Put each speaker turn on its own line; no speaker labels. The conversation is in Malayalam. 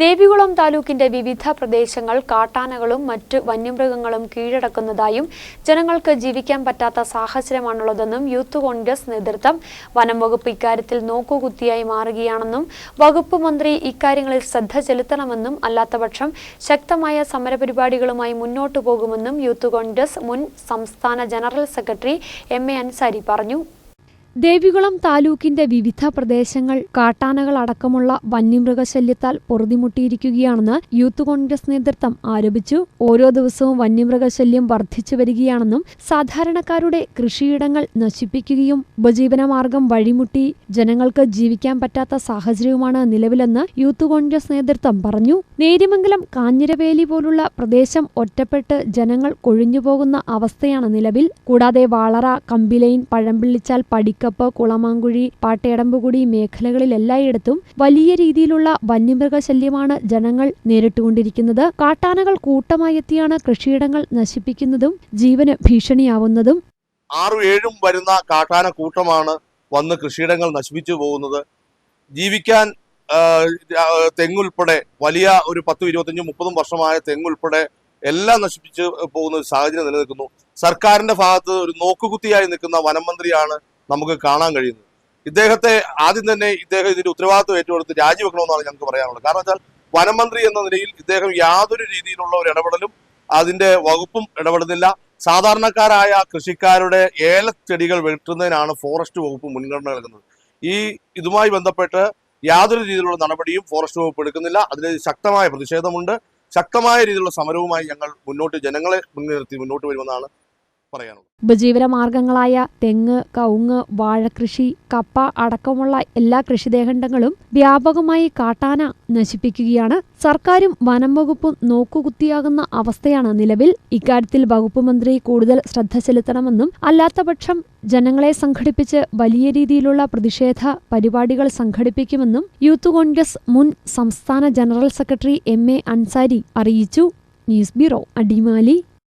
ദേവികുളം താലൂക്കിന്റെ വിവിധ പ്രദേശങ്ങൾ കാട്ടാനകളും മറ്റ് വന്യമൃഗങ്ങളും കീഴടക്കുന്നതായും ജനങ്ങൾക്ക് ജീവിക്കാൻ പറ്റാത്ത സാഹചര്യമാണുള്ളതെന്നും യൂത്ത് കോൺഗ്രസ് നേതൃത്വം വനം വകുപ്പ് ഇക്കാര്യത്തിൽ നോക്കുകുത്തിയായി മാറുകയാണെന്നും വകുപ്പ് മന്ത്രി ഇക്കാര്യങ്ങളിൽ ശ്രദ്ധ ചെലുത്തണമെന്നും അല്ലാത്തപക്ഷം ശക്തമായ സമരപരിപാടികളുമായി മുന്നോട്ടു പോകുമെന്നും യൂത്ത് കോൺഗ്രസ് മുൻ സംസ്ഥാന general secretary M A Ansari പറഞ്ഞു. ദേവികുളം താലൂക്കിന്റെ വിവിധ പ്രദേശങ്ങൾ കാട്ടാനകൾ അടക്കമുള്ള വന്യമൃഗശല്യത്താൽ പൊറുതിമുട്ടിയിരിക്കുകയാണെന്ന് യൂത്ത് കോൺഗ്രസ് നേതൃത്വം ആരോപിച്ചു. ഓരോ ദിവസവും വന്യമൃഗശല്യം വർദ്ധിച്ചു വരികയാണെന്നും സാധാരണക്കാരുടെ കൃഷിയിടങ്ങൾ നശിപ്പിക്കുകയും ഉപജീവനമാർഗം വഴിമുട്ടി ജനങ്ങൾക്ക് ജീവിക്കാൻ പറ്റാത്ത സാഹചര്യവുമാണ് നിലവിലെന്ന് യൂത്ത് കോൺഗ്രസ് നേതൃത്വം പറഞ്ഞു. നേരിമംഗലം കാഞ്ഞിരവേലി പോലുള്ള പ്രദേശം ഒറ്റപ്പെട്ട് ജനങ്ങൾ കൊഴിഞ്ഞുപോകുന്ന അവസ്ഥയാണ് നിലവിൽ. കൂടാതെ വാളറ കമ്പിലൈൻ പഴമ്പിള്ളിച്ചാൽ പടിക്കപ്പ് കുളമാങ്കുഴി പാട്ടയടമ്പുകുടി മേഖലകളിലെല്ലായിടത്തും വലിയ രീതിയിലുള്ള വന്യമൃഗശല്യമാണ് ജനങ്ങൾ നേരിട്ടുകൊണ്ടിരിക്കുന്നത്. കാട്ടാനകൾ കൂട്ടമായി എത്തിയാണ് കൃഷിയിടങ്ങൾ നശിപ്പിക്കുന്നതും ജീവന് ഭീഷണിയാവുന്നതും.
ആറു ഏഴും വരുന്ന കാട്ടാന കൂട്ടമാണ് വന്ന് കൃഷിയിടങ്ങൾ നശിപ്പിച്ചു പോകുന്നത്. ജീവിക്കാൻ തെങ്ങുൾപ്പെടെ വലിയ ഒരു പത്തും ഇരുപത്തഞ്ചും മുപ്പതും വർഷമായ തെങ്ങുൾപ്പെടെ എല്ലാം നശിപ്പിച്ച് പോകുന്ന ഒരു സാഹചര്യം നിലനിൽക്കുന്നു. സർക്കാരിന്റെ ഭാഗത്ത് ഒരു നോക്കുകുത്തിയായി നിൽക്കുന്ന വനം മന്ത്രിയാണ് നമുക്ക് കാണാൻ കഴിയുന്നത്. ഇദ്ദേഹത്തെ ആദ്യം തന്നെ ഇദ്ദേഹം ഇതിന്റെ ഉത്തരവാദിത്വം ഏറ്റെടുത്ത് രാജിവെക്കണമെന്നാണ് ഞങ്ങൾക്ക് പറയാനുള്ളത്. കാരണം വെച്ചാൽ വനമന്ത്രി എന്ന നിലയിൽ ഇദ്ദേഹം യാതൊരു രീതിയിലുള്ള ഒരു ഇടപെടലും അതിന്റെ വകുപ്പും ഇടപെടുന്നില്ല. സാധാരണക്കാരായ കൃഷിക്കാരുടെ ഏലച്ചെടികൾ വെട്ടുന്നതിനാണ് ഫോറസ്റ്റ് വകുപ്പ് മുൻഗണന നൽകുന്നത്. ഈ ഇതുമായി ബന്ധപ്പെട്ട് യാതൊരു രീതിയിലുള്ള നടപടിയും ഫോറസ്റ്റ് വകുപ്പ് എടുക്കുന്നില്ല. അതിന് ശക്തമായ പ്രതിഷേധമുണ്ട്. ശക്തമായ രീതിയിലുള്ള സമരവുമായി ഞങ്ങൾ മുന്നോട്ട് ജനങ്ങളെ മുൻനിർത്തി മുന്നോട്ട് വരുമെന്നാണ് പറയാനുള്ളത്.
ഉപജീവനമാർഗങ്ങളായ തെങ്ങ് കവുങ്ങ് വാഴകൃഷി കപ്പ അടക്കമുള്ള എല്ലാ കൃഷിദേഹണ്ഡങ്ങളും വ്യാപകമായി കാട്ടാന നശിപ്പിക്കുകയാണ്. സർക്കാരും വനം വകുപ്പും നോക്കുകുത്തിയാകുന്ന അവസ്ഥയാണ് നിലവിൽ. ഇക്കാര്യത്തിൽ വകുപ്പ് മന്ത്രി കൂടുതൽ ശ്രദ്ധ ചെലുത്തണമെന്നും അല്ലാത്തപക്ഷം ജനങ്ങളെ സംഘടിപ്പിച്ച് വലിയ രീതിയിലുള്ള പ്രതിഷേധ പരിപാടികൾ സംഘടിപ്പിക്കുമെന്നും യൂത്ത് കോൺഗ്രസ് മുൻ സംസ്ഥാന general secretary M A Ansari അറിയിച്ചു. News bureau Adimali.